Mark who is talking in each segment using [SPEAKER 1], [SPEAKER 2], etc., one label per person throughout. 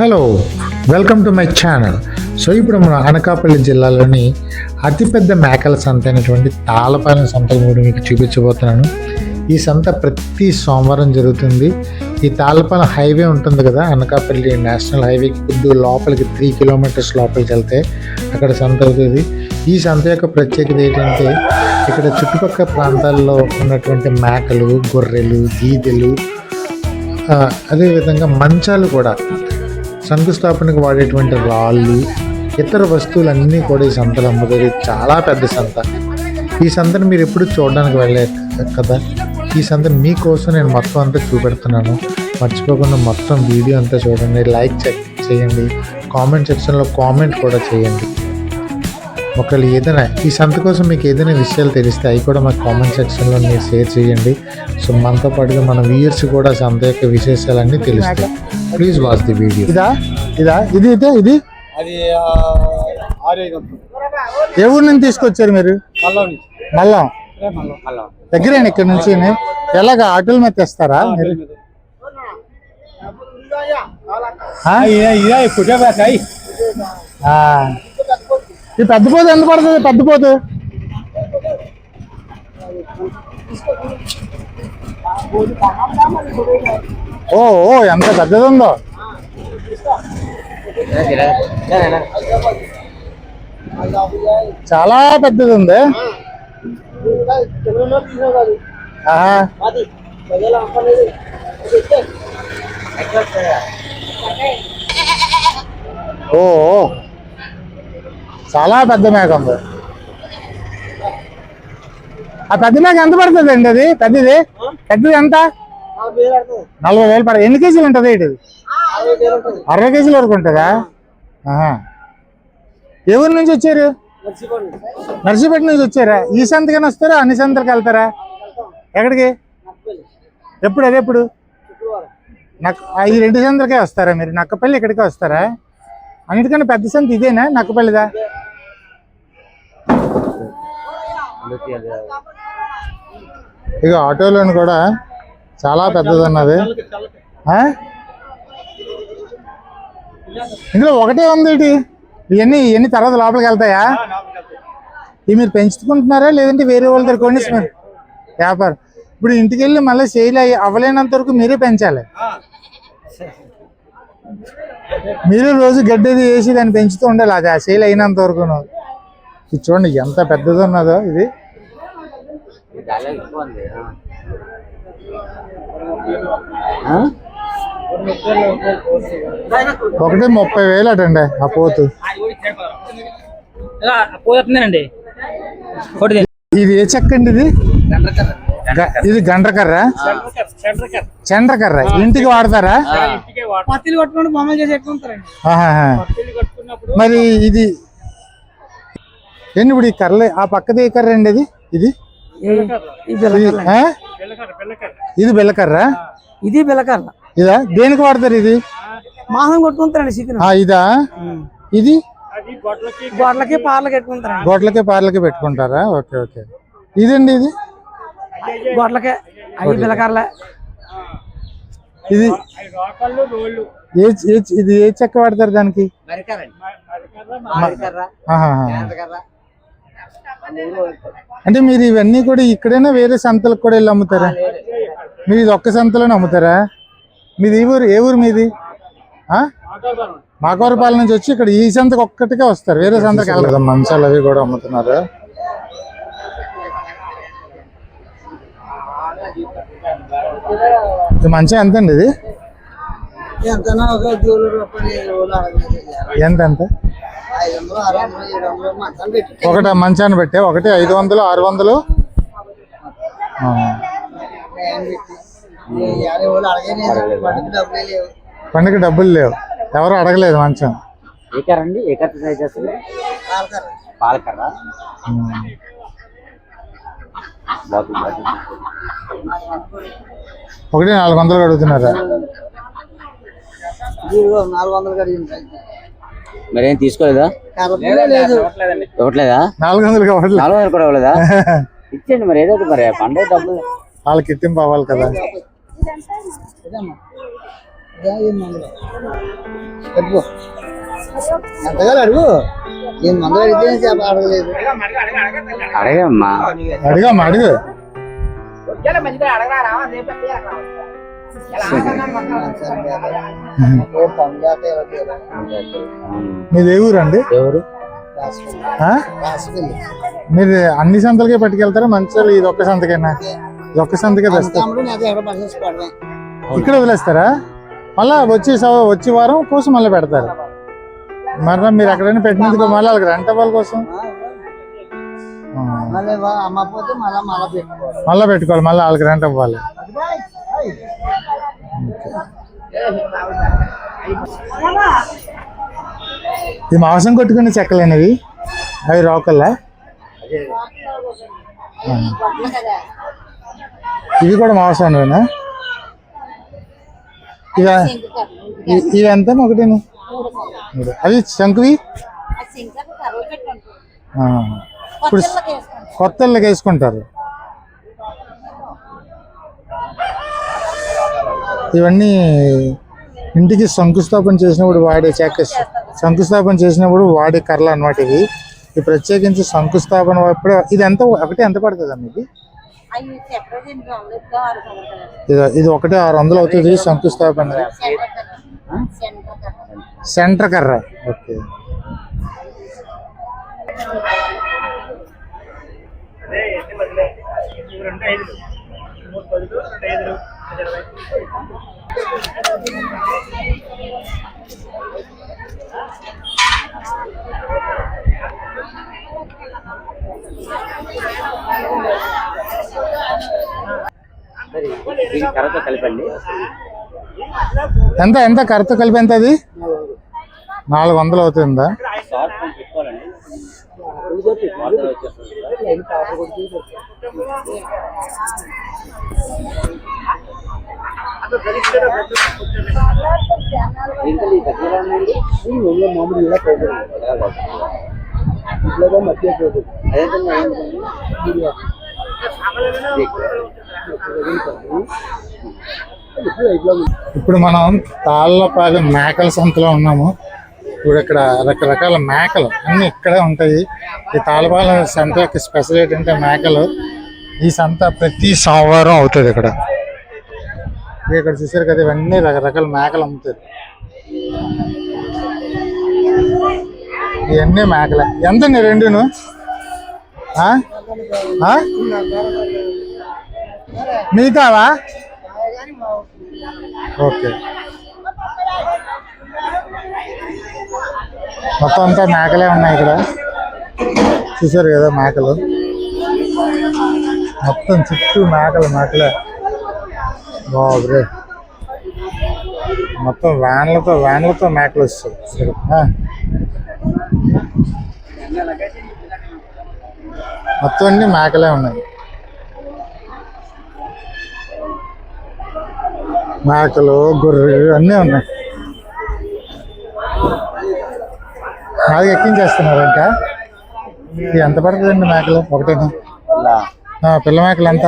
[SPEAKER 1] Hello welcome to my channel. So ఇప్పుడు మన అనకాపల్లి జిల్లాలోని అతిపెద్ద మేకల సంత అయినటువంటి తాళపాలెం సంత కూడా మీకు చూపించబోతున్నాను. ఈ సంత ప్రతి సోమవారం జరుగుతుంది. ఈ తాళపాలెం హైవే ఉంటుంది కదా అనకాపల్లి నేషనల్ హైవేకి కొద్ది లోపలికి త్రీ కిలోమీటర్స్ లోపలికి వెళ్తే అక్కడ సంత అవుతుంది. ఈ సంత యొక్క ప్రత్యేకత ఏంటంటే ఇక్కడ చుట్టుపక్కల ప్రాంతాల్లో ఉన్నటువంటి మేకలు గొర్రెలు గీదెలు అదేవిధంగా మంచాలు కూడా శంకుస్థాపనకు వాడేటువంటి రాళ్ళు ఇతర వస్తువులన్నీ కూడా ఈ సంతలో అమ్ముతుంది చాలా పెద్ద సంత. ఈ సంతను మీరు ఎప్పుడు చూడడానికి వెళ్ళే కదా? ఈ సంత మీకోసం నేను మొత్తం అంతా చూపెడుతున్నాను. మర్చిపోకుండా మొత్తం వీడియో అంతా చూడండి. లైక్ చెక్ చేయండి. కామెంట్ సెక్షన్లో కామెంట్ కూడా చేయండి. ఒకవేళ ఏదైనా ఈ సంత కోసం మీకు ఏదైనా విషయాలు తెలిస్తే అవి కూడా మాకు కామెంట్ సెక్షన్లో మీరు షేర్ చేయండి. సో మనతో పాటుగా మన వ్యూయర్స్ కూడా సంత యొక్క విశేషాలన్నీ తెలుస్తాయి. ప్లీజ్ వాచ్ ది వీడియో ఇదా? ఇదా? ఇది ఇదే ఇది?
[SPEAKER 2] అది
[SPEAKER 1] ఏ ఊరు నుంచి తీసుకొచ్చారు మీరు?
[SPEAKER 2] మళ్ళా
[SPEAKER 1] దగ్గరేనా ఇక్కడ నుంచి ఎలాగ? ఆటోల మీద తెస్తారా మీరు? ఆ?
[SPEAKER 2] ఇదే.
[SPEAKER 1] ఈ పెద్ద పోతే ఎంత పడుతుంది? పెద్ద పోతే. ఓ ఓ ఎంత పెద్దది ఉందో చాలా పెద్దది ఉంది ఓ ఓ. చాలా పెద్ద మేక ఉంది. ఆ పెద్ద మేక ఎంత పడుతుంది అండి అది? పెద్దది? పెద్దది ఎంత? నలభై వేలు పడ ఎన్ని కేజీలు ఉంటుంది ఇది? అరవై కేజీల వరకు ఉంటుందా? ఏ ఊరి నుంచి వచ్చారు? నర్సీపేట నుంచి వచ్చారా? ఈ సంతకని వస్తారా? అన్ని సంతలకు వెళ్తారా? ఎక్కడికి? ఎప్పుడు అదే ఎప్పుడు? నాకు ఈ రెండు సంతలకే వస్తారా మీరు? నక్కపల్లి ఇక్కడికే వస్తారా? అన్నిటికన్నా పెద్ద సంత ఇదేనా? నక్కపల్లిదా? ఇక ఆటోలోని కూడా చాలా పెద్దది ఉన్నది ఆ? ఇందులో ఒకటే ఉంది ఇటు. ఇవన్నీ ఇవన్నీ తర్వాత లోపలికి వెళ్తాయా? ఇవి మీరు పెంచుకుంటున్నారా? లేదంటే వేరే వాళ్ళ దగ్గర మీరు వ్యాపారం. ఇప్పుడు ఇంటికి వెళ్ళి మళ్ళీ సేల్ అయ్యి అవ్వలేనంత వరకు మీరే పెంచాలి. మీరు రోజు గడ్డది వేసి దాన్ని పెంచుతూ ఉండాలి. అది ఆ సేల్ అయినంత వరకు. ఇది చూడండి ఎంత పెద్దది ఉన్నదో ఇది. ఒకటి ముప్పై వేలు అటండి ఆ పోతు.
[SPEAKER 3] పోతుందండి ఒకటి
[SPEAKER 1] ఇది ఏ చెక్క అండి ఇది? ఇది గండ్రకర్ర? చండ్రకర్ర ఇంటికి వాడతారా. మరి ఇది ఏంటి ఇప్పుడు ఈ కర్రలే ఆ పక్కది ఏ కర్ర అండి ఇది? ఇది? ఇది బెల్లకర్ర?
[SPEAKER 3] ఇది బిల్లకర్ర.
[SPEAKER 1] ఇదా? దేనికి వాడతారు ఇది?
[SPEAKER 3] మాసం కొట్టుకుంటారండి చికెన్.
[SPEAKER 1] ఇదా? ఇది?
[SPEAKER 3] గొడ్లకి పార్లకి పెట్టుకుంటారండి.
[SPEAKER 1] గోట్లకి పార్లకి పెట్టుకుంటారా? Okay okay. ఇదండి ఇది?
[SPEAKER 3] గొడ్లకే అవి బిల్లకర్రలే.
[SPEAKER 1] ఇది? ఇది ఏ చెక్క వాడతారు దానికి. అంటే మీరు ఇవన్నీ కూడా ఇక్కడైనా వేరే సంతలకు కూడా వెళ్ళి అమ్ముతారా? మీరు ఇది ఒక్క సంతలోనే అమ్ముతారా? మీది ఏ ఊరు ఏ ఊరు మీది? ఆ? మాకవరపాలెం నుంచి వచ్చి ఇక్కడ ఈ సంతకు ఒక్కటికే వస్తారు వేరే సంతకి వెళ్ళరు. మంచాలు అవి కూడా అమ్ముతున్నారు. ఇది మంచం ఎంత అండి ఇది ఎంత ఎంత ఒకటి మంచాన్ని పెట్టే ఒకటి ఐదు వందలు ఆరు వందలు. పండుగ డబ్బులు లేవు. ఎవరు అడగలేదు మంచం.
[SPEAKER 3] పాలకర్ర
[SPEAKER 1] ఒకటి నాలుగు వందలు అడుగుతున్నారా
[SPEAKER 3] నాలుగు వందలు కడిగింది.
[SPEAKER 4] మరేం తీసుకోలేదా? ఇవ్వట్లేదా
[SPEAKER 1] నాలుగు వందలు కావాలి
[SPEAKER 4] నాలుగు వందలు కూడా ఇవ్వలేదా? ఇచ్చేయండి మరి ఏదో మరి. పండుగ డబ్బులు.
[SPEAKER 1] వాళ్ళకి ఎత్తింపు అవ్వాలి కదా.
[SPEAKER 3] అడుగు. ఎనిమిది వందలు అడిగితే అడగలేదు.
[SPEAKER 4] అడగమ్మా.
[SPEAKER 1] అడిగమ్మా అడుగు. మీది ఏ ఊరండి?
[SPEAKER 4] ఎవరు?
[SPEAKER 1] మీరు అన్ని సంతలకే పట్టుకెళ్తారా? మంచిగా ఇది ఒక్క సంతకేనా? ఇది ఒక్క సంతకే తెస్తారు ఇక్కడ వదిలేస్తారా? మళ్ళా వచ్చి వచ్చి వారం కోసం మళ్ళీ పెడతారు. మరి మీరు ఎక్కడైనా పెట్టినందుకు మళ్ళీ వాళ్ళకి రెంట్ ఇవ్వాలి కోసం? ఆ.
[SPEAKER 3] మళ్ళీ వా- అమ్మకపోతే మళ్ళీ మళ్ళీ పెట్టుకోవాలి.
[SPEAKER 1] మళ్ళీ పెట్టుకోవాలి మళ్ళీ వాళ్ళకి రెంట్ ఇవ్వాలి. ఈ మాంసం కొట్టుకునే చెక్కలేనివి? అవి రోకల్లా. ఇవి కూడా మాంసం అండివేనా ఇవి ఇవి ఎంత? ఒకటి. అవి శంకువి. ఇప్పుడు కొత్త వేసుకుంటారు. ఇవన్నీ ఇంటికి శంకుస్థాపన చేసినప్పుడు వాడే చెక్క శంకుస్థాపన చేసినప్పుడు వాడే కర్రలు అన్నమాట ఇవి. ఇది ప్రత్యేకించి శంకుస్థాపన అప్పుడు ఇది ఎంత ఒకటి ఎంత పడుతుంది అమ్మ ఇది
[SPEAKER 5] రెండు
[SPEAKER 1] ఇది ఇది ఒకటి ఆరు వందలు అవుతుంది శంకుస్థాపన.
[SPEAKER 5] సెంటర్
[SPEAKER 1] కర్ర. ఓకే.
[SPEAKER 4] దీని కర్రతో కలిపండి.
[SPEAKER 1] ఎంత ఎంత కర్రతో కలిపి ఎంత అది నాలుగు వందలు అవుతుందా?
[SPEAKER 2] మామూలు మధ్య?
[SPEAKER 1] ఇప్పుడు మనం తాళ్ళపాలెం మేకల సంతలో ఉన్నాము. ఇప్పుడు ఇక్కడ రకరకాల మేకలు అన్ని ఇక్కడే ఉంటాయి. ఈ తాళ్ళపాలెం సంత యొక్క స్పెషల్ ఏంటంటే మేకలు. ఈ సంత ప్రతి సోమవారం అవుతుంది ఇక్కడ. ఇక్కడ చూసారు కదా ఇవన్నీ రకరకాల మేకలు అమ్ముతారు. ఇవన్నీ మేకలే. ఎంతండి రెండును? ఆ? ఓకే. మొత్తం అంతా మేకలే ఉన్నాయి ఇక్కడ. చూసారు కదా మేకలు? మొత్తం చుట్టూ మేకలు మేకలే. బాబురే. మొత్తం వ్యాన్లతో వ్యాన్లతో మేకలు వస్తాయి. సరే. మొత్తం అన్ని మేకలే ఉన్నాయి. మేకలు గొర్రెలు అన్నీ ఉన్నాయి. అది ఎక్కించేస్తున్నారు ఇంకా. ఇది ఎంత పడుతుందండి మేకలు ఒకటేనా? ఆ, పిల్ల మేకలు ఎంత?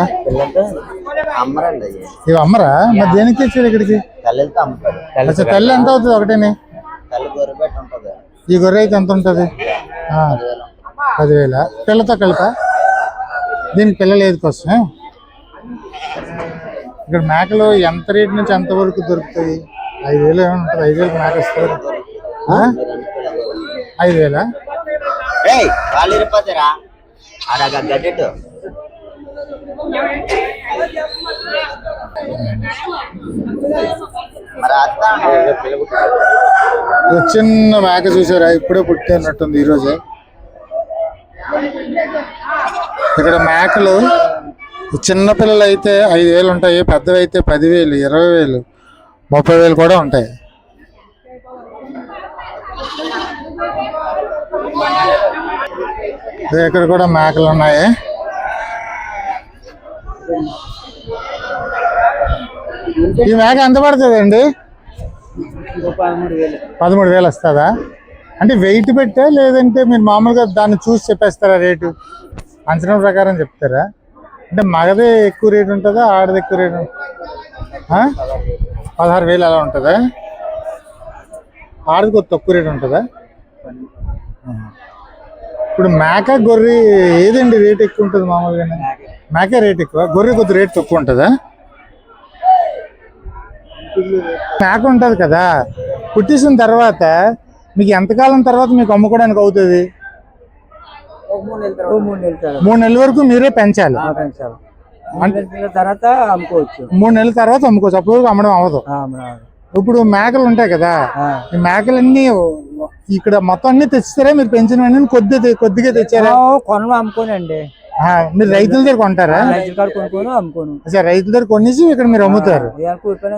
[SPEAKER 3] అమ్మరండి
[SPEAKER 1] ఇవి అమ్మరా? మరి దేనికి తెచ్చారు ఇక్కడికి?
[SPEAKER 3] తల్లితో అమ్ముతారు
[SPEAKER 1] తల్లి ఎంత అవుతుంది ఒకటేని?
[SPEAKER 3] తల్లి గొర్రె పెట్టి ఉంటుంది.
[SPEAKER 1] ఈ గొర్రె అయితే ఎంత ఉంటుంది? పదివేల. పిల్లతో కలిపా? దీనికి పిల్లలు ఏది కోసం? ఇక్కడ మేకలు ఎంత రేట్ నుంచి ఎంత వరకు దొరుకుతాయి? ఐదు వేలు ఏమైనా ఉంటుంది? ఐదు వేలకు మేక ఇస్తారు. ఆ? ఐదు వేలా? చిన్న మేక చూసారా? ఇప్పుడే పుట్టినట్టుంది ఈరోజే ఇక్కడ మేకలు చిన్న పిల్లలు అయితే ఐదు వేలు ఉంటాయి పెద్దవి అయితే పదివేలు ఇరవై వేలు ముప్పై వేలు కూడా ఉంటాయి. ఇక్కడ కూడా మేకలు ఉన్నాయి. ఈ మేక ఎంత పడుతుందండి?
[SPEAKER 2] పదమూడు వేలు.
[SPEAKER 1] పదమూడు వేలు వస్తుందా? అంటే వెయిట్ పెట్టా లేదంటే మీరు మామూలుగా దాన్ని చూసి చెప్పేస్తారా రేటు? అంచనా ప్రకారం చెప్తారా? అంటే మగదే ఎక్కువ రేట్ ఉంటుందా ఆడది ఎక్కువ రేట్ పదహారు వేలు అలా ఉంటుందా? ఆడది కొద్ది తక్కువ రేట్ ఉంటుందా. ఇప్పుడు మేక గొర్రె ఏదండి రేట్ ఎక్కువ ఉంటుంది మామూలుగా మేక. రేట్ ఎక్కువ. గొర్రె కొద్ది రేట్ తక్కువ ఉంటుందా? మేక ఉంటుంది కదా. పుట్టేసిన తర్వాత మీకు ఎంతకాలం తర్వాత మీకు అమ్ముకోవడానికి అవుతుంది?
[SPEAKER 2] మూడు నెలల
[SPEAKER 1] వరకు మీరే పెంచాలి.
[SPEAKER 2] పెంచాలి. మూడు నెలల తర్వాత అమ్ముకోవచ్చు.
[SPEAKER 1] మూడు నెలల తర్వాత అమ్ముకోవచ్చు. అప్పుడు అమ్మడం అవ్వదు. ఇప్పుడు మేకలు ఉంటాయి కదా. ఈ మేకలన్నీ ఇక్కడ మొత్తం అన్ని తెచ్చిస్తారా? మీరు పెంచినవన్నీ కొద్ది కొద్దిగా తెచ్చారా?
[SPEAKER 2] కొనలు అమ్ముకోనండి.
[SPEAKER 1] మీరు రైతుల దగ్గర కొంటారా?
[SPEAKER 2] అమ్ముకోను.
[SPEAKER 1] రైతుల దగ్గర కొనేసి ఇక్కడ మీరు అమ్ముతారు.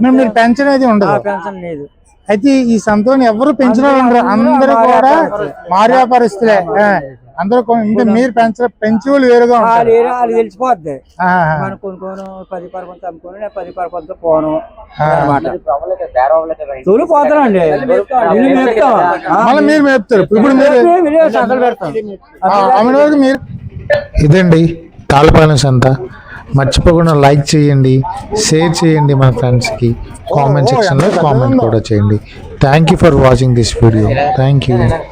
[SPEAKER 1] మరి పెంచడం అయితే ఉండదు.
[SPEAKER 2] పెన్షన్ లేదు.
[SPEAKER 1] అయితే ఈ సంతలో ఎవరు పెంచిన వాళ్ళు అందరూ కూడా మారు వ్యాపారస్తులే. అందరూ కొ- అంటే మీరు పెంచ పెంచే వాళ్ళు వేరుగా
[SPEAKER 2] తెలిసిపోద్ది. పది అమ్ముకోను పది పోను. తూలు పోతానండి.
[SPEAKER 1] మళ్ళీ మీరు మేపుతారు. ఇప్పుడు మీరు ఇదండి తాళపాలెం సంత. మర్చిపోకుండా లైక్ చేయండి షేర్ చేయండి మన ఫ్రెండ్స్కి కామెంట్ సెక్షన్లో కామెంట్ కూడా చేయండి. Thank you for watching this video thank you